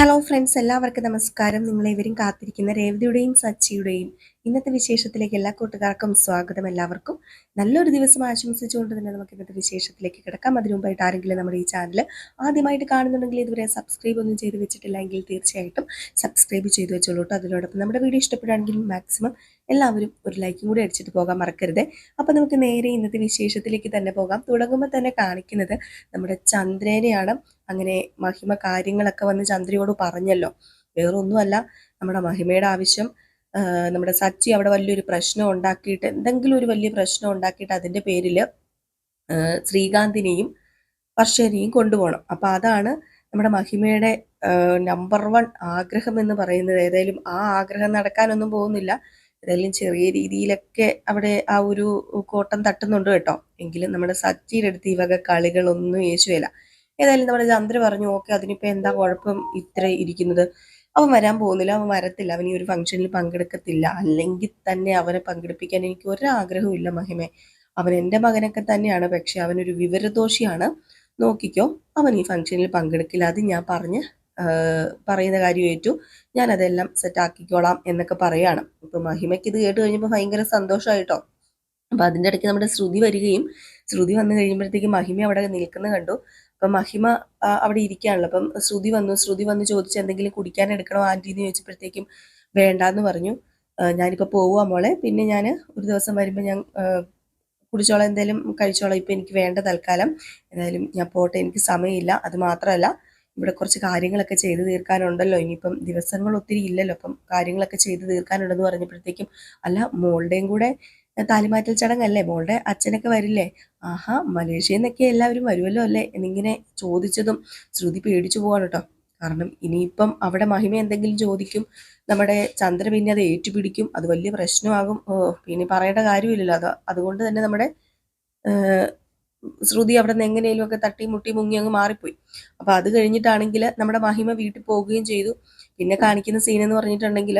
Hello friends എല്ലാവർക്കും നമസ്കാരം. നിങ്ങളേവരും കാത്തിരിക്കുന്ന രേവതിയുടെയും സച്ചിയുടെയും ഇന്നത്തെ വിശേഷത്തിലേക്ക് എല്ലാ കൂട്ടുകാർക്കും സ്വാഗതം എല്ലാവർക്കും. നല്ലൊരു ദിവസം ആശംസിച്ചുകൊണ്ട് തന്നെ നമുക്ക് ഇന്നത്തെ വിശേഷത്തിലേക്ക് കിടക്കാം. അതിനു മുമ്പായിട്ട് ആരെങ്കിലും നമ്മുടെ ഈ ചാനൽ ആദ്യമായിട്ട് കാണുന്നുണ്ടെങ്കിൽ ഇതുവരെ സബ്സ്ക്രൈബ് ഒന്നും ചെയ്ത് വെച്ചിട്ടില്ലെങ്കിൽ തീർച്ചയായിട്ടും സബ്സ്ക്രൈബ് ചെയ്ത് വെച്ചോളൂ അതിനോടൊപ്പം നമ്മുടെ വീഡിയോ ഇഷ്ടപ്പെടുകയാണെങ്കിൽ മാക്സിമം എല്ലാവരും ഒരു ലൈക്കും കൂടി അടിച്ചിട്ട് പോകാൻ മറക്കരുത്. അപ്പോൾ നമുക്ക് നേരെ ഇന്നത്തെ വിശേഷത്തിലേക്ക് തന്നെ പോകാം. തുടങ്ങുമ്പോൾ തന്നെ കാണിക്കുന്നത് നമ്മുടെ ചന്ദ്രനെയാണ്. അങ്ങനെ മഹിമ കാര്യങ്ങളൊക്കെ വന്ന് ചന്ദ്രയോട് പറഞ്ഞല്ലോ. വേറൊന്നുമല്ല നമ്മുടെ മഹിമയുടെ ആവശ്യം നമ്മുടെ സച്ചി അവിടെ വലിയൊരു പ്രശ്നം ഉണ്ടാക്കിയിട്ട് എന്തെങ്കിലും ഒരു വലിയ പ്രശ്നം ഉണ്ടാക്കിയിട്ട് അതിന്റെ പേരിൽ ശ്രീകാന്തിനെയും വർഷേനെയും കൊണ്ടുപോകണം. അപ്പോൾ അതാണ് നമ്മുടെ മഹിമയുടെ നമ്പർ വൺ ആഗ്രഹം എന്ന് പറയുന്നത്. ഏതായാലും ആ ആഗ്രഹം നടക്കാനൊന്നും പോകുന്നില്ല. ഏതായാലും ചെറിയ രീതിയിലൊക്കെ അവിടെ ആ ഒരു കോട്ടം തട്ടുന്നുണ്ട് കേട്ടോ. എങ്കിലും നമ്മുടെ സച്ചിയുടെ അടുത്ത് ഈ വക കളികളൊന്നും യേശുവല്ല ഏതായാലും നമ്മുടെ ചന്ദ്ര പറഞ്ഞു ഓക്കെ അതിനിപ്പോൾ എന്താ കുഴപ്പം? ഇത്ര ഇരിക്കുന്നത്. അവൻ വരാൻ പോകുന്നില്ല അവൻ വരത്തില്ല അവൻ ഈ ഒരു ഫംഗ്ഷനിൽ പങ്കെടുക്കത്തില്ല. അല്ലെങ്കിൽ തന്നെ അവനെ പങ്കെടുപ്പിക്കാൻ എനിക്ക് ഒരാഗ്രഹവും ഇല്ല മഹിമെ. അവൻ എന്റെ മകനൊക്കെ തന്നെയാണ് പക്ഷെ അവനൊരു വിവരദോഷിയാണ്. നോക്കിക്കോ അവൻ ഈ ഫംഗ്ഷനിൽ പങ്കെടുക്കില്ല. അത് ഞാൻ പറഞ്ഞ് പറയുന്ന കാര്യം ഏറ്റു. ഞാൻ അതെല്ലാം സെറ്റാക്കിക്കോളാം എന്നൊക്കെ പറയാണ്. ഇപ്പൊ മഹിമയ്ക്ക് ഇത് കേട്ട് കഴിഞ്ഞപ്പോൾ ഭയങ്കര സന്തോഷമായിട്ടോ അപ്പൊ അതിന്റെ ഇടയ്ക്ക് നമ്മുടെ ശ്രുതി വരികയും ശ്രുതി വന്നു കഴിയുമ്പോഴത്തേക്ക് മഹിമ അവിടെ നിൽക്കുന്ന കണ്ടു. അപ്പൊ മഹിമ അവിടെ ഇരിക്കുകയാണല്ലോ അപ്പം ശ്രുതി വന്നു. ശ്രുതി വന്ന് ചോദിച്ച് എന്തെങ്കിലും കുടിക്കാൻ എടുക്കണോ ആന്റി എന്ന് ചോദിച്ചപ്പോഴത്തേക്കും വേണ്ടാന്ന് പറഞ്ഞു. ഞാനിപ്പോൾ പോവുക പോവാ മോളെ. പിന്നെ ഞാൻ ഒരു ദിവസം വരുമ്പോൾ ഞാൻ കുടിച്ചോളം എന്തായാലും കഴിച്ചോളാം. ഇപ്പം എനിക്ക് വേണ്ട തൽക്കാലം. എന്തായാലും ഞാൻ പോട്ടെ. എനിക്ക് സമയമില്ല. അത് മാത്രമല്ല ഇവിടെ കുറച്ച് കാര്യങ്ങളൊക്കെ ചെയ്ത് തീർക്കാനുണ്ടല്ലോ. ഇനിയിപ്പം ദിവസങ്ങൾ ഒത്തിരി ഇല്ലല്ലോ. അപ്പം കാര്യങ്ങളൊക്കെ ചെയ്ത് തീർക്കാനുണ്ടെന്ന് പറഞ്ഞപ്പോഴത്തേക്കും അല്ല മോളുടെയും കൂടെ താലിമാറ്റൽ ചടങ്ങല്ലേ? മോളുടെ അച്ഛനൊക്കെ വരില്ലേ? ആഹാ മലേഷ്യയിൽ നിന്നൊക്കെ എല്ലാവരും വരുമല്ലോ അല്ലേ? എന്നിങ്ങനെ ചോദിച്ചതും ശ്രുതി പേടിച്ചു പോവാണ് കേട്ടോ. കാരണം ഇനിയിപ്പം അവിടെ മഹിമ എന്തെങ്കിലും ചോദിക്കും നമ്മുടെ ചന്ദ്ര പിന്നെ അത് ഏറ്റുപിടിക്കും അത് വലിയ പ്രശ്നമാകും. പിന്നെ പറയേണ്ട കാര്യമില്ലല്ലോ. അത് അതുകൊണ്ട് തന്നെ നമ്മുടെ ശ്രുതി അവിടെ നിന്ന് എങ്ങനെയും ഒക്കെ തട്ടി മുട്ടി മുങ്ങി അങ്ങ് മാറിപ്പോയി. അപ്പൊ അത് കഴിഞ്ഞിട്ടാണെങ്കിൽ നമ്മുടെ മഹിമ വീട്ടിൽ പോവുകയും ചെയ്തു. പിന്നെ കാണിക്കുന്ന സീൻ എന്ന് പറഞ്ഞിട്ടുണ്ടെങ്കിൽ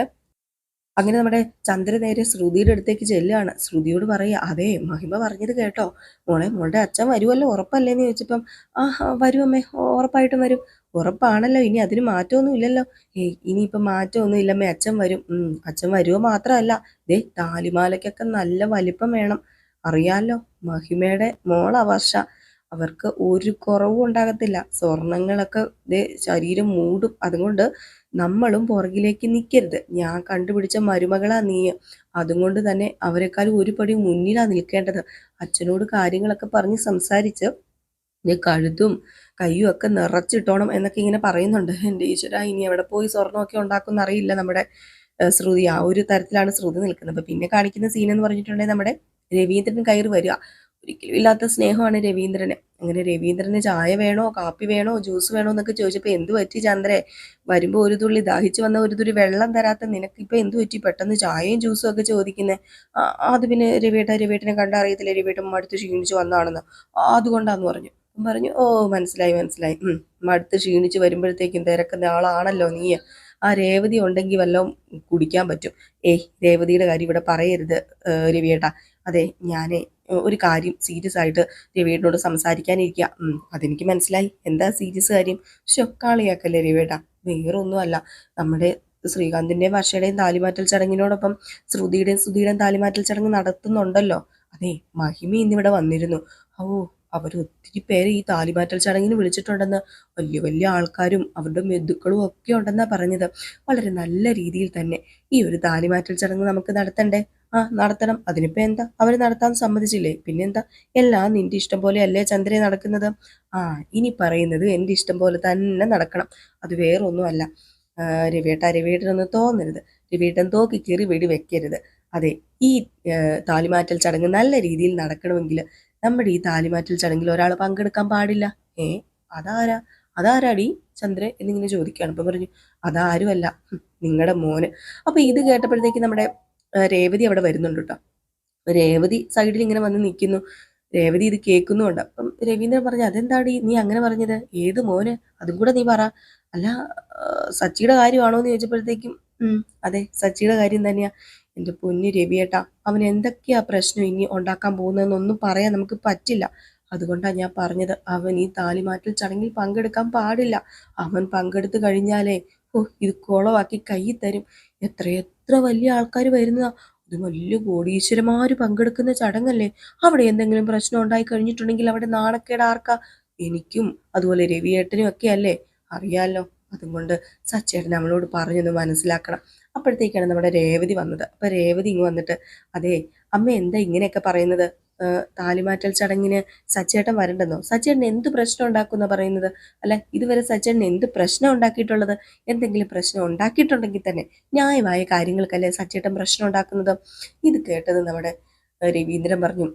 അങ്ങനെ നമ്മുടെ ചന്ദ്ര നേരെ ശ്രുതിയുടെ അടുത്തേക്ക് ചെല്ലുകയാണ്. ശ്രുതിയോട് പറയുക അതെ മഹിമ പറഞ്ഞത് കേട്ടോ. മോളെ മോളുടെ അച്ഛൻ വരുമല്ലോ ഉറപ്പല്ലേ എന്ന് ചോദിച്ചപ്പം ആ വരും അമ്മേ ഉറപ്പായിട്ടും വരും. ഉറപ്പാണല്ലോ ഇനി അതിന് മാറ്റമൊന്നും ഇല്ലല്ലോ. ഏയ് ഇനിയിപ്പം മാറ്റമൊന്നും ഇല്ലമ്മേ അച്ഛൻ വരും. അച്ഛൻ വരുമോ മാത്രമല്ല. ദേ താലിമാലയ്ക്കൊക്കെ നല്ല വലിപ്പം വേണം. അറിയാലോ മഹിമയുടെ മോളാ വർഷ. അവർക്ക് ഒരു കുറവും ഉണ്ടാകത്തില്ല. സ്വർണങ്ങളൊക്കെ ശരീരം മൂടും. അതുകൊണ്ട് നമ്മളും പുറകിലേക്ക് നിൽക്കരുത് ഞാൻ കണ്ടുപിടിച്ച മരുമകളാ നീ. അതുകൊണ്ട് തന്നെ അവരെക്കാൾ ഒരു പടി മുന്നിലാ നിൽക്കേണ്ടത്. അച്ഛനോട് കാര്യങ്ങളൊക്കെ പറഞ്ഞ് സംസാരിച്ച് ദേ കഴുതും കയ്യും ഒക്കെ നിറച്ചിട്ടോണം എന്നൊക്കെ ഇങ്ങനെ പറയുന്നുണ്ട്. എന്റെ ഈശ്വര ഇനി എവിടെ പോയി സ്വർണമൊക്കെ ഉണ്ടാക്കുന്ന അറിയില്ല നമ്മുടെ ശ്രുതി. ആ ഒരു തരത്തിലാണ് ശ്രുതി നിൽക്കുന്നത്. പിന്നെ കാണിക്കുന്ന സീൻ എന്ന് പറഞ്ഞിട്ടുണ്ടെങ്കിൽ നമ്മുടെ രവീന്ദ്രൻ കയറി വരിക. ഒരിക്കലും ഇല്ലാത്ത സ്നേഹമാണ് രവീന്ദ്രന്. അങ്ങനെ രവീന്ദ്രന് ചായ വേണോ കാപ്പി വേണോ ജ്യൂസ് വേണോ എന്നൊക്കെ ചോദിച്ചപ്പോൾ എന്ത് പറ്റി ചന്ദ്രേ? വരുമ്പോൾ ഒരു തുള്ളി ദാഹിച്ചു വന്ന ഒരു തുള്ളി വെള്ളം തരാത്ത നിനക്ക് ഇപ്പൊ എന്ത് പറ്റി? പെട്ടെന്ന് ചായയും ജ്യൂസും ഒക്കെ ചോദിക്കുന്നത് അത് പിന്നെ രവിയേട്ട രവിയേട്ടനെ കണ്ടറിയത്തില്ല രവിയേട്ടൻ മടുത്ത് ക്ഷീണിച്ച് വന്നതാണെന്ന്. അതുകൊണ്ടാന്ന് പറഞ്ഞു. പറഞ്ഞു ഓ മനസ്സിലായി മനസ്സിലായി. മടുത്ത് ക്ഷീണിച്ച് വരുമ്പോഴത്തേക്കും തിരക്കുന്ന ആളാണല്ലോ നീ. ആ രേവതി ഉണ്ടെങ്കിൽ വല്ലതും കുടിക്കാൻ പറ്റും. ഏയ് രേവതിയുടെ കാര്യം ഇവിടെ പറയരുത് രവിയേട്ടാ. അതെ ഞാനേ ഒരു കാര്യം സീരിയസ് ആയിട്ട് രവിയേട്ടനോട് സംസാരിക്കാനിരിക്കുക അതെനിക്ക് മനസ്സിലായി. എന്താ സീരിയസ് കാര്യം? ശോ കളിയാക്കല്ലേ രവിയേട്ടാ. വേറെ ഒന്നുമല്ല നമ്മുടെ ശ്രീകാന്തിന്റെയും വർഷയുടെയും താലിമാറ്റൽ ചടങ്ങിനോടൊപ്പം ശ്രുതിയുടെയും ശ്രുതിയുടെയും താലിമാറ്റൽ ചടങ്ങ് നടത്തുന്നുണ്ടല്ലോ. അതെ മഹിമ ഇന്നിവിടെ വന്നിരുന്നു. ഓ അവർ ഒത്തിരി പേര് ഈ താലിമാറ്റൽ ചടങ്ങിന് വിളിച്ചിട്ടുണ്ടെന്ന് വലിയ വലിയ ആൾക്കാരും അവരുടെ ബന്ധുക്കളും ഒക്കെ ഉണ്ടെന്നാണ് പറഞ്ഞത്. വളരെ നല്ല രീതിയിൽ തന്നെ ഈ ഒരു താലിമാറ്റൽ ചടങ്ങ് നമുക്ക് നടത്തണ്ടേ? ആ നടത്തണം. അതിനിപ്പോ എന്താ? അവർ നടത്താൻ സമ്മതിച്ചില്ലേ? പിന്നെന്താ? എല്ലാം നിന്റെ ഇഷ്ടം പോലെ അല്ലേ ചന്ദ്രയെ നടക്കുന്നത്? ആ ഇനി പറയുന്നത് എന്റെ ഇഷ്ടം പോലെ തന്നെ നടക്കണം. അത് വേറൊന്നുമല്ല. രവിയേട്ട രവിയേട്ടനൊന്ന് തോന്നരുത്. രവിയേട്ടൻ തോക്കി കീറി വെടി വെക്കരുത്. അതെ ഈ താലിമാറ്റൽ ചടങ്ങ് നല്ല രീതിയിൽ നടക്കണമെങ്കിൽ നമ്മുടെ ഈ താലിമാറ്റൽ ചടങ്ങിൽ ഒരാൾ പങ്കെടുക്കാൻ പാടില്ല. ഏ അതാരാ? അതാരാടി? ചന്ദ്രൻ എന്നിങ്ങനെ ചോദിക്കുകയാണ്. അപ്പം പറഞ്ഞു അതാരുമല്ല. നിങ്ങളുടെ മോന്. അപ്പം ഇത് കേട്ടപ്പോഴത്തേക്ക് നമ്മുടെ രേവതി അവിടെ വരുന്നുണ്ട് കേട്ടോ രേവതി സൈഡിൽ ഇങ്ങനെ വന്ന് നിൽക്കുന്നു. രേവതി ഇത് കേൾക്കുന്നുണ്ട്. അപ്പം രവീന്ദ്രൻ പറഞ്ഞു അതെന്താടി നീ അങ്ങനെ പറഞ്ഞത്? ഏത് മോന്? അതും കൂടെ നീ പറ. അല്ല സച്ചിയുടെ കാര്യമാണോ എന്ന് ചോദിച്ചപ്പോഴത്തേക്കും അതെ സച്ചിയുടെ കാര്യം തന്നെയാ. എന്റെ പൊന്നു രവിയേട്ടാ അവൻ എന്തൊക്കെയാ പ്രശ്നം ഇനി ഉണ്ടാക്കാൻ പോകുന്നതെന്നൊന്നും പറയാൻ നമുക്ക് പറ്റില്ല. അതുകൊണ്ടാണ് ഞാൻ പറഞ്ഞത് അവൻ ഈ താലിമാറ്റൽ ചടങ്ങിൽ പങ്കെടുക്കാൻ പാടില്ല. അവൻ പങ്കെടുത്തു കഴിഞ്ഞാലേ ഓ ഇത് കുളമാക്കി കൈ തരും. എത്രയെത്ര എത്ര വലിയ ആൾക്കാർ വരുന്നതാ. ഇത് വലിയ കോടീശ്വരന്മാർ പങ്കെടുക്കുന്ന ചടങ്ങല്ലേ. അവിടെ എന്തെങ്കിലും പ്രശ്നം ഉണ്ടായി കഴിഞ്ഞിട്ടുണ്ടെങ്കിൽ അവിടെ നാണക്കേട് ആർക്കാ? എനിക്കും അതുപോലെ രവിയേട്ടനും ഒക്കെ അല്ലേ? അറിയാലോ. അതുകൊണ്ട് സച്ചേട്ടൻ നമ്മളോട് പറഞ്ഞൊന്ന് മനസ്സിലാക്കണം. അപ്പോഴത്തേക്കാണ് നമ്മുടെ രേവതി വന്നത്. അപ്പം രേവതി ഇങ്ങ് വന്നിട്ട് അതെ അമ്മ എന്താ ഇങ്ങനെയൊക്കെ പറയുന്നത്? താലിമാറ്റൽ ചടങ്ങിന് സച്ചേട്ടൻ വരണ്ടെന്നോ? സച്ചേട്ടൻ എന്ത് പ്രശ്നം ഉണ്ടാക്കുന്ന പറയുന്നത്? അല്ല ഇതുവരെ സച്ചേട്ടൻ എന്ത് പ്രശ്നം ഉണ്ടാക്കിയിട്ടുള്ളത്? എന്തെങ്കിലും പ്രശ്നം ഉണ്ടാക്കിയിട്ടുണ്ടെങ്കിൽ തന്നെ ന്യായമായ കാര്യങ്ങൾക്കല്ലേ സച്ചേട്ടൻ പ്രശ്നം ഉണ്ടാക്കുന്നത്? ഇത് കേട്ടത് നമ്മുടെ രവീന്ദ്രൻ പറഞ്ഞു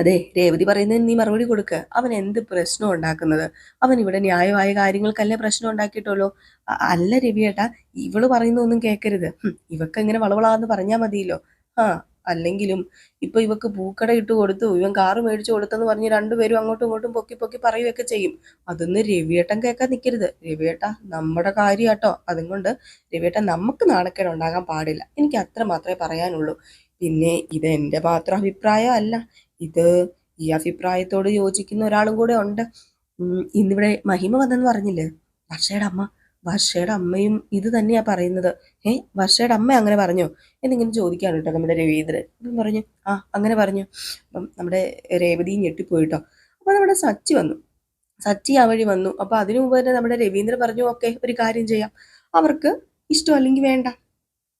അതെ രേവതി പറയുന്നതിന് നീ മറുപടി കൊടുക്ക. അവൻ എന്ത് പ്രശ്നം ഉണ്ടാക്കുന്നത്? അവൻ ഇവിടെ ന്യായമായ കാര്യങ്ങൾക്കല്ലേ പ്രശ്നം ഉണ്ടാക്കിയിട്ടുള്ളൂ? അല്ല രവിയേട്ടാ ഇവൾ പറയുന്നൊന്നും കേൾക്കരുത് ഇവക്ക് എങ്ങനെ വളവളാന്ന് പറഞ്ഞാൽ മതിയല്ലോ. ആ അല്ലെങ്കിലും ഇപ്പൊ ഇവക്ക് പൂക്കട ഇട്ട് കൊടുത്തു ഇവൻ കാറ് മേടിച്ചു കൊടുത്തെന്ന് പറഞ്ഞ് രണ്ടുപേരും അങ്ങോട്ടും ഇങ്ങോട്ടും പൊക്കി പൊക്കി പറയുകയൊക്കെ ചെയ്യും. അതൊന്ന് രവിയേട്ടൻ കേൾക്കാൻ നിൽക്കരുത് രവിയേട്ട നമ്മുടെ കാര്യാട്ടോ. അതും കൊണ്ട് രവിയേട്ട നമുക്ക് നാണക്കേട് ഉണ്ടാകാൻ പാടില്ല. എനിക്ക് അത്ര മാത്രമേ പറയാനുള്ളൂ. പിന്നെ ഇത് എന്റെ മാത്രം അഭിപ്രായം അല്ല ഇത് ഈ അഭിപ്രായത്തോട് യോജിക്കുന്ന ഒരാളും കൂടെ ഉണ്ട്. ഇന്നിവിടെ മഹിമ വന്നെന്ന് പറഞ്ഞില്ലേ? വർഷയുടെ അമ്മ. വർഷയുടെ അമ്മയും ഇത് തന്നെയാ പറയുന്നത്. ഏ വർഷയുടെ അമ്മ അങ്ങനെ പറഞ്ഞു. എന്നിങ്ങനെ ചോദിക്കാണ് കേട്ടോ നമ്മുടെ രവീന്ദ്രൻ. അപ്പം പറഞ്ഞു ആ അങ്ങനെ പറഞ്ഞു. അപ്പം നമ്മുടെ രേവതി ഞെട്ടിപ്പോയിട്ടോ. അപ്പൊ നമ്മുടെ സച്ചി വന്നു. സച്ചി ആ വഴി വന്നു. അപ്പൊ അതിനു മുമ്പ് തന്നെ നമ്മുടെ രവീന്ദ്രൻ പറഞ്ഞു ഓക്കെ ഒരു കാര്യം ചെയ്യാം. അവർക്ക് ഇഷ്ടം അല്ലെങ്കിൽ വേണ്ട.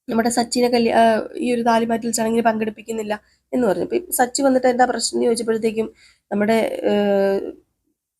നമ്മുടെ സച്ചിനെ കല്യാ ഈ ഒരു താലിമാറ്റിൽ ചടങ്ങിൽ പങ്കെടുപ്പിക്കുന്നില്ല എന്ന് പറഞ്ഞു. ഇപ്പം സച്ചി വന്നിട്ട് എന്താ പ്രശ്നം എന്ന് ചോദിച്ചപ്പോഴത്തേക്കും നമ്മുടെ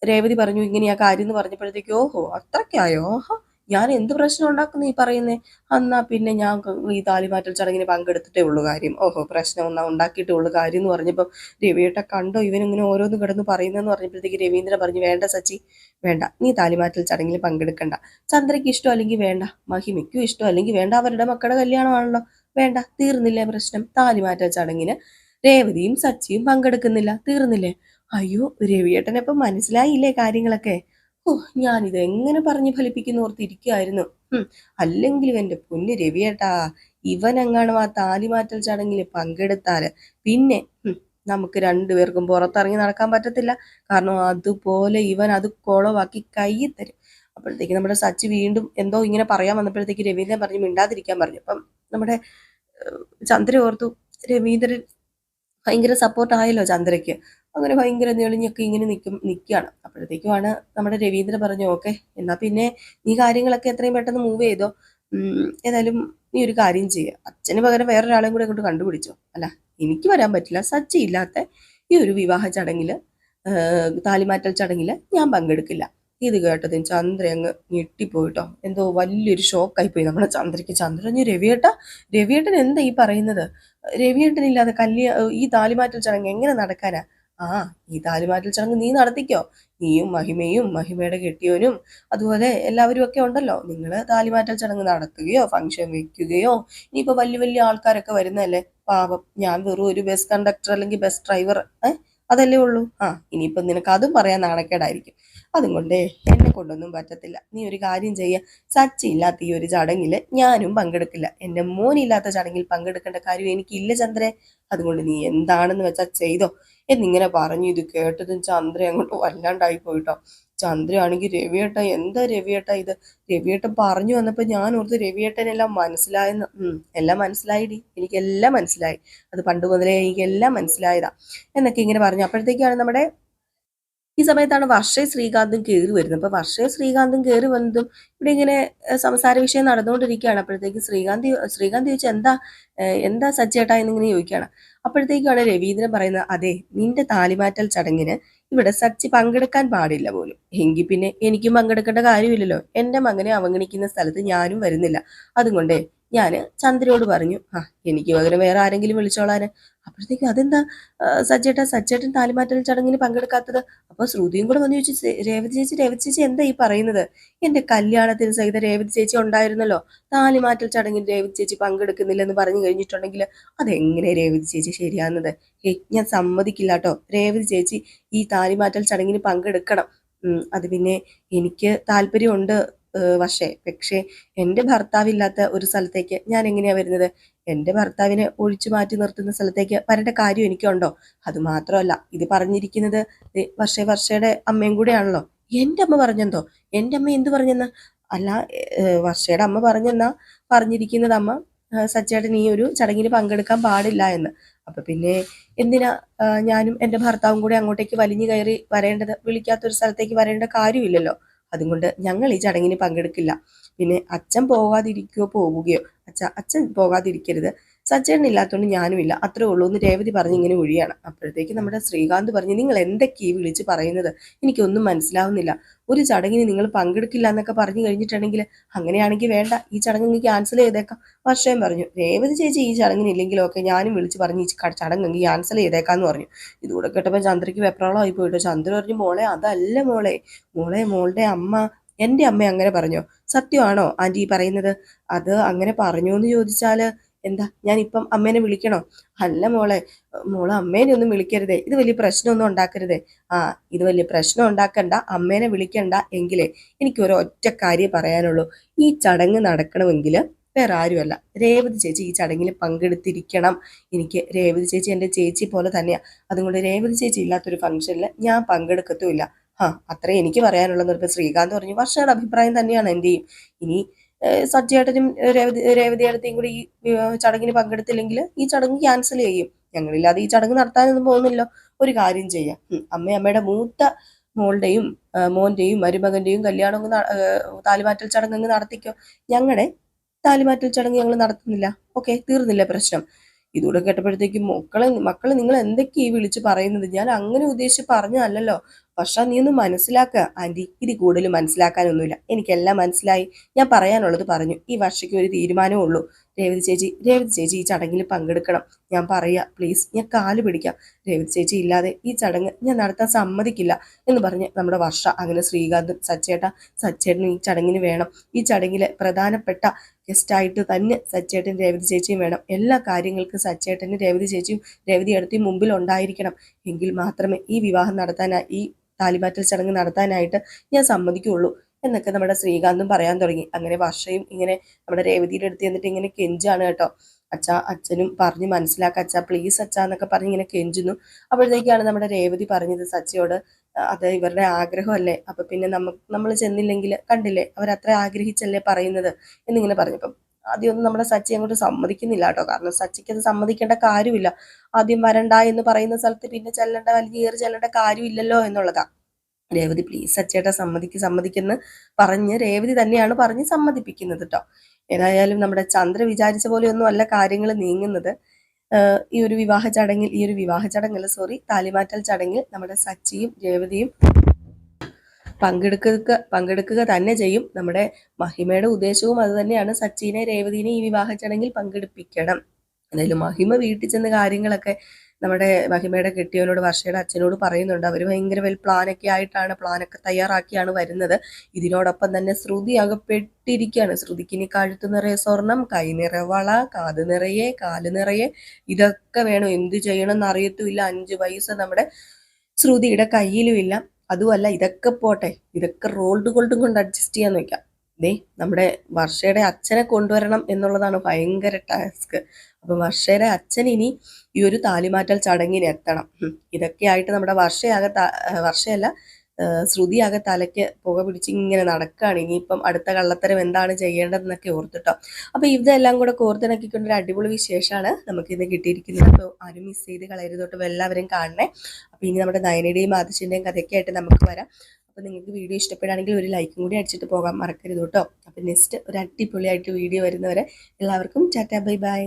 രേവതി പറഞ്ഞു ഇങ്ങനെയാ കാര്യം എന്ന് പറഞ്ഞപ്പോഴത്തേക്കും ഓഹോ അത്രയ്ക്കായോ? ഓഹോ ഞാൻ എന്ത് പ്രശ്നം ഉണ്ടാക്കുന്നു ഈ പറയുന്നേ? എന്നാ പിന്നെ ഞാൻ ഈ താലിമാറ്റൽ ചടങ്ങിന് പങ്കെടുത്തിട്ടേ ഉള്ളൂ കാര്യം. ഓഹോ പ്രശ്നം ഒന്നാ ഉണ്ടാക്കിയിട്ടേ ഉള്ളൂ കാര്യം എന്ന് പറഞ്ഞപ്പോൾ രവിയേട്ട കണ്ടോ? ഇവനിങ്ങനെ ഓരോന്ന് കിടന്ന് പറയുന്നതെന്ന് പറഞ്ഞപ്പോഴത്തേക്ക് രവീന്ദ്രൻ പറഞ്ഞു വേണ്ട സച്ചി വേണ്ട. നീ താലിമാറ്റൽ ചടങ്ങിൽ പങ്കെടുക്കണ്ട. ചന്ദ്രയ്ക്ക് ഇഷ്ടം അല്ലെങ്കിൽ വേണ്ട? മഹിമയ്ക്കും ഇഷ്ടം അല്ലെങ്കിൽ വേണ്ട? അവരുടെ മക്കളുടെ കല്യാണമാണല്ലോ. വേണ്ട. തീർന്നില്ലേ പ്രശ്നം? താലിമാറ്റൽ ചടങ്ങിന് രേവതിയും സച്ചിയും പങ്കെടുക്കുന്നില്ല. തീർന്നില്ലേ? അയ്യോ രവിയേട്ടനപ്പം മനസ്സിലായില്ലേ കാര്യങ്ങളൊക്കെ? ഓ ഞാനിത് എങ്ങനെ പറഞ്ഞു ഫലിപ്പിക്കുന്നു ഓർത്തിരിക്കുമായിരുന്നു അല്ലെങ്കിലും എന്റെ പൊന്ന് രവിയേട്ടാ ഇവനെങ്ങാനും ആ താലിമാറ്റൽ ചടങ്ങിൽ പങ്കെടുത്താൽ പിന്നെ നമുക്ക് രണ്ടുപേർക്കും പുറത്തിറങ്ങി നടക്കാൻ പറ്റത്തില്ല. കാരണം അതുപോലെ ഇവൻ അത് കൊളവാക്കി കൈ തരും. അപ്പോഴത്തേക്ക് നമ്മുടെ സച്ചി വീണ്ടും എന്തോ ഇങ്ങനെ പറയാൻ വന്നപ്പോഴത്തേക്ക് രവീന്ദ്രൻ പറഞ്ഞു മിണ്ടാതിരിക്കാൻ പറഞ്ഞു. അപ്പം നമ്മുടെ ചന്ദ്ര ഓർത്തു രവീന്ദ്രൻ ഭയങ്കര സപ്പോർട്ട് ആയല്ലോ ചന്ദ്രയ്ക്ക്. അങ്ങനെ ഭയങ്കര ഞെളിഞ്ഞൊക്കെ ഇങ്ങനെ നിൽക്കും നിൽക്കുകയാണ് അപ്പോഴത്തേക്കുമാണ് നമ്മുടെ രവീന്ദ്രൻ പറഞ്ഞു ഓക്കെ എന്നാൽ പിന്നെ നീ കാര്യങ്ങളൊക്കെ എത്രയും പെട്ടെന്ന് മൂവ് ചെയ്തോ. ഏതായാലും നീ ഒരു കാര്യം ചെയ്യുക അച്ഛന് പകരം വേറൊരാളെയും കൂടെ കൊണ്ട് കണ്ടുപിടിച്ചോ. അല്ല എനിക്ക് വരാൻ പറ്റില്ല. സച്ചി ഇല്ലാത്ത ഈ ഒരു വിവാഹ ചടങ്ങിൽ താലിമാറ്റൽ ചടങ്ങിൽ ഞാൻ പങ്കെടുക്കില്ല. ഇത് കേട്ടത് ചന്ദ്ര അങ്ങ് ഞെട്ടിപ്പോയിട്ടോ. എന്തോ വലിയൊരു ഷോക്കായി നമ്മുടെ ചന്ദ്രയ്ക്ക്. ചന്ദ്രഞ്ഞ് രവിയേട്ട രവിയേട്ടൻ എന്താ ഈ പറയുന്നത്? രവിയേട്ടനില്ലാതെ കല്യാ ഈ താലിമാറ്റൽ ചടങ്ങ് എങ്ങനെ നടക്കാനാ? ആ ഈ താലിമാറ്റൽ ചടങ്ങ് നീ നടത്തിക്കോ. നീയും മഹിമയും മഹിമയുടെ കെട്ടിയവനും അതുപോലെ എല്ലാവരും ഒക്കെ ഉണ്ടല്ലോ. നിങ്ങൾ താലിമാറ്റൽ ചടങ്ങ് നടത്തുകയോ ഫംഗ്ഷൻ വെക്കുകയോ ഇനിയിപ്പോൾ വലിയ വലിയ ആൾക്കാരൊക്കെ വരുന്നതല്ലേ? പാപം ഞാൻ വെറും ഒരു ബസ് കണ്ടക്ടർ അല്ലെങ്കിൽ ബസ് ഡ്രൈവർ അതല്ലേ ഉള്ളൂ. ആ ഇനിയിപ്പം നിനക്ക് അതും പറയാൻ നാണക്കേടായിരിക്കും. അതും കൊണ്ടേ എന്നെ കൊണ്ടൊന്നും പറ്റത്തില്ല. നീ ഒരു കാര്യം ചെയ്യുക സച്ചി ഇല്ലാത്ത ഈ ഒരു ചടങ്ങിൽ ഞാനും പങ്കെടുക്കില്ല. എന്റെ മോനില്ലാത്ത ചടങ്ങിൽ പങ്കെടുക്കേണ്ട കാര്യം എനിക്കില്ല ചന്ദ്രേ. അതുകൊണ്ട് നീ എന്താണെന്ന് വെച്ചാൽ ചെയ്തോ. എന്നിങ്ങനെ പറഞ്ഞു. ഇത് കേട്ടതും ചന്ദ്ര അങ്ങോട്ട് വല്ലാണ്ടായി പോയിട്ടോ. ചന്ദ്രയാണെങ്കിൽ രവിയേട്ട എന്താ രവിയേട്ട ഇത്? രവിയേട്ടൻ പറഞ്ഞു വന്നപ്പോൾ ഞാൻ ഓർത്ത് രവിയേട്ടനെല്ലാം മനസ്സിലായെന്ന്. എല്ലാം മനസ്സിലായിടി. എനിക്കെല്ലാം മനസ്സിലായി. അത് പണ്ട് മുതലേ എനിക്കെല്ലാം മനസ്സിലായതാ. എന്നൊക്കെ ഇങ്ങനെ പറഞ്ഞു. അപ്പോഴത്തേക്കാണ് നമ്മുടെ ഈ സമയത്താണ് വർഷയും ശ്രീകാന്തും കയറി വരുന്നത്. അപ്പൊ വർഷയും ശ്രീകാന്തും കയറി വന്നതും ഇവിടെ ഇങ്ങനെ സംസാര വിഷയം നടന്നുകൊണ്ടിരിക്കുകയാണ്. അപ്പോഴത്തേക്ക് ശ്രീകാന്ത് ശ്രീകാന്ത് ചോദിച്ചാൽ എന്താ എന്താ സജ്ജേട്ടാ? എന്നിങ്ങനെ ചോദിക്കുകയാണ്. അപ്പോഴത്തേക്കാണ് രവീന്ദ്രൻ പറയുന്നത് അതെ നിന്റെ താലിമാറ്റൽ ചടങ്ങിന് ഇവിടെ സച്ചി പങ്കെടുക്കാൻ പാടില്ല പോലും. എങ്കിൽ പിന്നെ എനിക്കും പങ്കെടുക്കേണ്ട കാര്യമില്ലല്ലോ. എന്റെ മകനെ അവഗണിക്കുന്ന സ്ഥലത്ത് ഞാനും വരുന്നില്ല. അതുകൊണ്ടേ ഞാൻ ചന്ദ്രയോട് പറഞ്ഞു ആ എനിക്ക് പകരം വേറെ ആരെങ്കിലും വിളിച്ചോളാന്. അപ്പോഴത്തേക്കും അതെന്താ? സജ്ജേട്ട സജ്ജേട്ടൻ താലിമാറ്റൽ ചടങ്ങിൽ പങ്കെടുക്കാത്തത്. അപ്പോൾ ശ്രുതിയും കൂടെ വന്ന് ചോദിച്ചു രേവതി ചേച്ചി രേവതി ചേച്ചി എന്താ ഈ പറയുന്നത്? എന്റെ കല്യാണത്തിന് സഹിത രേവതി ചേച്ചി ഉണ്ടായിരുന്നല്ലോ. താലിമാറ്റൽ ചടങ്ങിൽ രേവതി ചേച്ചി പങ്കെടുക്കുന്നില്ലെന്ന് പറഞ്ഞു കഴിഞ്ഞിട്ടുണ്ടെങ്കിൽ അതെങ്ങനെ രേവതി ചേച്ചി ശരിയാകുന്നത്? ഞാൻ സമ്മതിക്കില്ല കേട്ടോ. രേവതി ചേച്ചി ഈ താലിമാറ്റൽ ചടങ്ങിന് പങ്കെടുക്കണം. അത് പിന്നെ എനിക്ക് താല്പര്യമുണ്ട്. പക്ഷേ പക്ഷേ എന്റെ ഭർത്താവില്ലാത്ത ഒരു സ്ഥലത്തേക്ക് ഞാൻ എങ്ങനെയാണ് വരുന്നത്? എന്റെ ഭർത്താവിനെ ഒഴിച്ചു മാറ്റി നിർത്തുന്ന സ്ഥലത്തേക്ക് വരേണ്ട കാര്യം എനിക്കുണ്ടോ? അത് മാത്രമല്ല ഇത് പറഞ്ഞിരിക്കുന്നത് വർഷേ വർഷയുടെ അമ്മയും കൂടെയാണല്ലോ. എന്റെ അമ്മ പറഞ്ഞെന്തോ? എന്റെ അമ്മ എന്ത് പറഞ്ഞെന്ന്? അല്ല വർഷയുടെ അമ്മ പറഞ്ഞെന്നാ പറഞ്ഞിരിക്കുന്നത് അമ്മ? സച്ചേട്ടൻ ഈ ഒരു ചടങ്ങിൽ പങ്കെടുക്കാൻ പാടില്ല എന്ന്. അപ്പൊ പിന്നെ എന്തിനാ ഞാനും എന്റെ ഭർത്താവും കൂടെ അങ്ങോട്ടേക്ക് വലിഞ്ഞു കയറി വരേണ്ടത്? വിളിക്കാത്തൊരു സ്ഥലത്തേക്ക് വരേണ്ട കാര്യമില്ലല്ലോ. അതുകൊണ്ട് ഞങ്ങൾ ഈ ചടങ്ങിന് പങ്കെടുക്കില്ല. പിന്നെ അച്ഛൻ പോകാതിരിക്കുകയോ പോവുകയോ. അച്ഛ അച്ഛൻ പോകാതിരിക്കരുത് സച്ചേട്ടൻ ഇല്ലാത്തതുകൊണ്ട് ഞാനും ഇല്ല അത്രേ ഉള്ളൂ എന്ന് രേവതി പറഞ്ഞ് ഇങ്ങനെ ഒഴിയാണ്. അപ്പോഴത്തേക്ക് നമ്മുടെ ശ്രീകാന്ത് പറഞ്ഞ് നിങ്ങൾ എന്തൊക്കെ ഈ വിളിച്ച് പറയുന്നത്? എനിക്കൊന്നും മനസ്സിലാവുന്നില്ല. ഒരു ചടങ്ങിന് നിങ്ങൾ പങ്കെടുക്കില്ല എന്നൊക്കെ പറഞ്ഞു കഴിഞ്ഞിട്ടുണ്ടെങ്കിൽ അങ്ങനെയാണെങ്കിൽ വേണ്ട. ഈ ചടങ്ങ് അങ്ങ് ക്യാൻസൽ ചെയ്തേക്കാം. വർഷം പറഞ്ഞു. രേവതി ചേച്ചി ഈ ചടങ്ങിന് ഇല്ലെങ്കിലും ഒക്കെ ഞാനും വിളിച്ച് പറഞ്ഞ് ഈ ചടങ്ങ് അങ്ങ് ക്യാൻസൽ ചെയ്തേക്കാന്ന് പറഞ്ഞു. ഇതുകൂടെ കേട്ടപ്പോൾ ചന്ദ്രയ്ക്ക് വെപ്രാളമായി പോയിട്ടോ. ചന്ദ്ര പറഞ്ഞു മോളെ അതല്ല മോളെ. മോളെ മോളുടെ അമ്മ എന്റെ അമ്മ അങ്ങനെ പറഞ്ഞോ. സത്യമാണോ ആന്റി പറയുന്നത്? അത് അങ്ങനെ പറഞ്ഞോ എന്ന് ചോദിച്ചാൽ എന്താ? ഞാൻ ഇപ്പം അമ്മേനെ വിളിക്കണോ? അല്ല മോളെ മോളെ അമ്മേനെ ഒന്നും വിളിക്കരുതേ. ഇത് വലിയ പ്രശ്നമൊന്നും ഉണ്ടാക്കരുതേ. ആ ഇത് വലിയ പ്രശ്നം ഉണ്ടാക്കണ്ട. അമ്മേനെ വിളിക്കണ്ട എങ്കിലേ എനിക്ക് ഒരു ഒറ്റ കാര്യം പറയാനുള്ളൂ. ഈ ചടങ്ങ് നടക്കണമെങ്കിൽ വേറെ ആരുമല്ല. രേവതി ചേച്ചി ഈ ചടങ്ങിൽ പങ്കെടുത്തിരിക്കണം. എനിക്ക് രേവതി ചേച്ചി എന്റെ ചേച്ചി പോലെ തന്നെയാണ് അതുകൊണ്ട് രേവതി ചേച്ചി ഇല്ലാത്തൊരു ഫംഗ്ഷനിൽ ഞാൻ പങ്കെടുക്കത്തുമില്ല. ആ അത്രേ എനിക്ക് പറയാനുള്ളത് ഇപ്പം ശ്രീകാന്ത് പറഞ്ഞു വർഷയുടെ അഭിപ്രായം തന്നെയാണ് എന്റെയും ഇനി സജ്ജേട്ടനും രേവതി രേവതി അടുത്തേയും കൂടി ഈ ചടങ്ങിന് പങ്കെടുത്തില്ലെങ്കിൽ ഈ ചടങ്ങ് ക്യാൻസൽ ചെയ്യും. ഞങ്ങളില്ലാതെ ഈ ചടങ്ങ് നടത്താനൊന്നും പോകുന്നില്ലോ ഒരു കാര്യം ചെയ്യാം. അമ്മ അമ്മയുടെ മൂത്ത മോളുടെയും മോന്റെയും മരുമകന്റെയും കല്യാണം താലിമാറ്റൽ ചടങ്ങ് അങ്ങ് നടത്തിക്കോ. ഞങ്ങളുടെ താലിമാറ്റൽ ചടങ്ങ് ഞങ്ങൾ നടത്തുന്നില്ല. ഓക്കെ തീർന്നില്ല പ്രശ്നം? ഇതുകൂടെ കേട്ടപ്പോഴത്തേക്കും മക്കളെ മക്കളെ നിങ്ങൾ എന്തൊക്കെയാണ് ഈ വിളിച്ച് പറയുന്നത്? ഞാൻ അങ്ങനെ ഉദ്ദേശിച്ച് പറഞ്ഞതല്ലല്ലോ. പക്ഷെ നീ ഒന്ന് മനസ്സിലാക്കുക ആന്റി. ഇത് കൂടുതൽ മനസ്സിലാക്കാനൊന്നുമില്ല. എനിക്കെല്ലാം മനസ്സിലായി. ഞാൻ പറയാനുള്ളത് പറഞ്ഞു. ഈ വർഷയ്ക്ക് ഒരു തീരുമാനമേ ഉള്ളൂ. രേവതി ചേച്ചി രേവതി ചേച്ചി ഈ ചടങ്ങിൽ പങ്കെടുക്കണം. ഞാൻ പറയുക പ്ലീസ് ഞാൻ കാൽ പിടിക്കാം. രേവതി ചേച്ചി ഇല്ലാതെ ഈ ചടങ്ങ് ഞാൻ നടത്താൻ സമ്മതിക്കില്ല എന്ന് പറഞ്ഞ് നമ്മുടെ വർഷ അങ്ങനെ ശ്രീകാന്തും സച്ചേട്ട സച്ചേട്ടനും ഈ ചടങ്ങിന് വേണം. ഈ ചടങ്ങിലെ പ്രധാനപ്പെട്ട ഗസ്റ്റായിട്ട് തന്നെ സച്ചേട്ടൻ രേവതി ചേച്ചിയും വേണം. എല്ലാ കാര്യങ്ങൾക്കും സച്ചേട്ടനും രേവതി ചേച്ചിയും രേവതി അടുത്തും മുമ്പിൽ ഉണ്ടായിരിക്കണം. എങ്കിൽ മാത്രമേ ഈ വിവാഹം നടത്താനായി ഈ താലിമാറ്റൽ ചടങ്ങ് നടത്താനായിട്ട് ഞാൻ സമ്മതിക്കുള്ളൂ എന്നൊക്കെ നമ്മുടെ ശ്രീകാന്തും പറയാൻ തുടങ്ങി. അങ്ങനെ വർഷയും ഇങ്ങനെ നമ്മുടെ രേവതിയുടെ അടുത്ത് എന്നിട്ട് ഇങ്ങനെ കെഞ്ചാണ് കേട്ടോ. അച്ഛ അച്ഛനും പറഞ്ഞ് മനസ്സിലാക്ക അച്ഛ പ്ലീസ് അച്ഛ എന്നൊക്കെ പറഞ്ഞ് ഇങ്ങനെ കെഞ്ചുന്നു. അപ്പോഴത്തേക്കാണ് നമ്മുടെ രേവതി പറഞ്ഞത് സച്ചിയോട് അത് ഇവരുടെ ആഗ്രഹമല്ലേ? അപ്പൊ പിന്നെ നമ്മ നമ്മൾ ചെന്നില്ലെങ്കിൽ കണ്ടില്ലേ? അവരത്ര ആഗ്രഹിച്ചല്ലേ പറയുന്നത്? എന്നിങ്ങനെ പറഞ്ഞപ്പം ആദ്യമൊന്നും നമ്മുടെ സച്ചി അങ്ങോട്ട് സമ്മതിക്കുന്നില്ല കേട്ടോ. കാരണം സച്ചിക്ക് അത് സമ്മതിക്കേണ്ട കാര്യമില്ല. ആദ്യം വരണ്ട എന്ന് പറയുന്ന സ്ഥലത്ത് പിന്നെ ചെല്ലേണ്ട വലിയ കയറി ചെല്ലേണ്ട കാര്യമില്ലല്ലോ എന്നുള്ളതാ. രേവതി പ്ലീസ് അച്ചേട്ടാ സമ്മതിക്ക് സമ്മതിക്കെന്ന് പറഞ്ഞ് രേവതി തന്നെയാണ് പറഞ്ഞ് സമ്മതിപ്പിക്കുന്നത് കേട്ടോ ഏതായാലും നമ്മുടെ ചന്ദ്ര വിചാരിച്ച പോലെയൊന്നും അല്ല കാര്യങ്ങൾ നീങ്ങുന്നത്. ഈ ഒരു വിവാഹ ചടങ്ങിൽ ഈ ഒരു വിവാഹ ചടങ്ങല്ല സോറി താലിമാറ്റൽ ചടങ്ങിൽ നമ്മുടെ സച്ചിയും രേവതിയും പങ്കെടുക്കുക പങ്കെടുക്കുക തന്നെ ചെയ്യും. നമ്മുടെ മഹിമയുടെ ഉദ്ദേശവും അത് തന്നെയാണ്. സച്ചിനെ രേവതിനെ ഈ വിവാഹ ചടങ്ങിൽ പങ്കെടുപ്പിക്കണം. എന്തായാലും മഹിമ വീട്ടിൽ ചെന്ന് കാര്യങ്ങളൊക്കെ നമ്മുടെ മഹിമയുടെ കെട്ടിയവനോട് വർഷയുടെ അച്ഛനോട് പറയുന്നുണ്ട്. അവർ ഭയങ്കര വെൽ പ്ലാനൊക്കെ ആയിട്ടാണ് പ്ലാനൊക്കെ തയ്യാറാക്കിയാണ് വരുന്നത്. ഇതിനോടൊപ്പം തന്നെ ശ്രുതി അകപ്പെട്ടിരിക്കുകയാണ്. ശ്രുതിക്ക് ഇനി കഴുത്ത് നിറയെ സ്വർണം കൈ നിറവള വള കാത് നിറയെ കാൽ നിറയെ ഇതൊക്കെ വേണം. എന്ത് ചെയ്യണം എന്ന് അറിയത്തുമില്ല. അഞ്ച് പൈസ നമ്മുടെ ശ്രുതിയുടെ കയ്യിലും ഇല്ല. അതുമല്ല ഇതൊക്കെ പോട്ടെ. ഇതൊക്കെ റോൾഡ് ഗോൾഡും കൊണ്ട് അഡ്ജസ്റ്റ് ചെയ്യാൻ നോക്കാം. ദേ നമ്മുടെ വർഷയുടെ അച്ഛനെ കൊണ്ടുവരണം എന്നുള്ളതാണ് ഭയങ്കര ടാസ്ക്. അപ്പൊ വർഷയുടെ അച്ഛൻ ഇനി ഈ ഒരു താലിമാറ്റൽ ചടങ്ങിന് എത്തണം. ഇതൊക്കെ ഇതൊക്കെയായിട്ട് നമ്മുടെ വർഷയാകെ വർഷയല്ല ശ്രുതിയാകെ തലയ്ക്ക് പുക പിടിച്ച് ഇങ്ങനെ നടക്കുകയാണ് ഇനിയിപ്പം അടുത്ത കള്ളത്തരം എന്താണ് ചെയ്യേണ്ടതെന്നൊക്കെ ഓർത്തിട്ടോ. അപ്പൊ ഇതെല്ലാം കൂടെ കോർത്തിണക്കിക്കൊണ്ട് ഒരു അടിപൊളി വിശേഷമാണ് നമുക്കിന്ന് കിട്ടിയിരിക്കുന്നത്. അപ്പോൾ ആരും മിസ് ചെയ്ത് കളയരുതോട്ടും എല്ലാവരും കാണണേ. അപ്പൊ ഇനി നമ്മുടെ നയനയുടെയും ആദിശന്റെയും കഥയൊക്കെ ആയിട്ട് നമുക്ക് വരാം. അപ്പൊ നിങ്ങൾക്ക് വീഡിയോ ഇഷ്ടപ്പെടുകയാണെങ്കിൽ ഒരു ലൈക്കും കൂടി അടിച്ചിട്ട് പോകാൻ മറക്കരുത് കേട്ടോ. അപ്പോൾ നെക്സ്റ്റ് ഒരു അടിപൊളിയായിട്ട് വീഡിയോ വരുന്നവരെ എല്ലാവർക്കും ചാറ്റാ ബൈ ബൈ.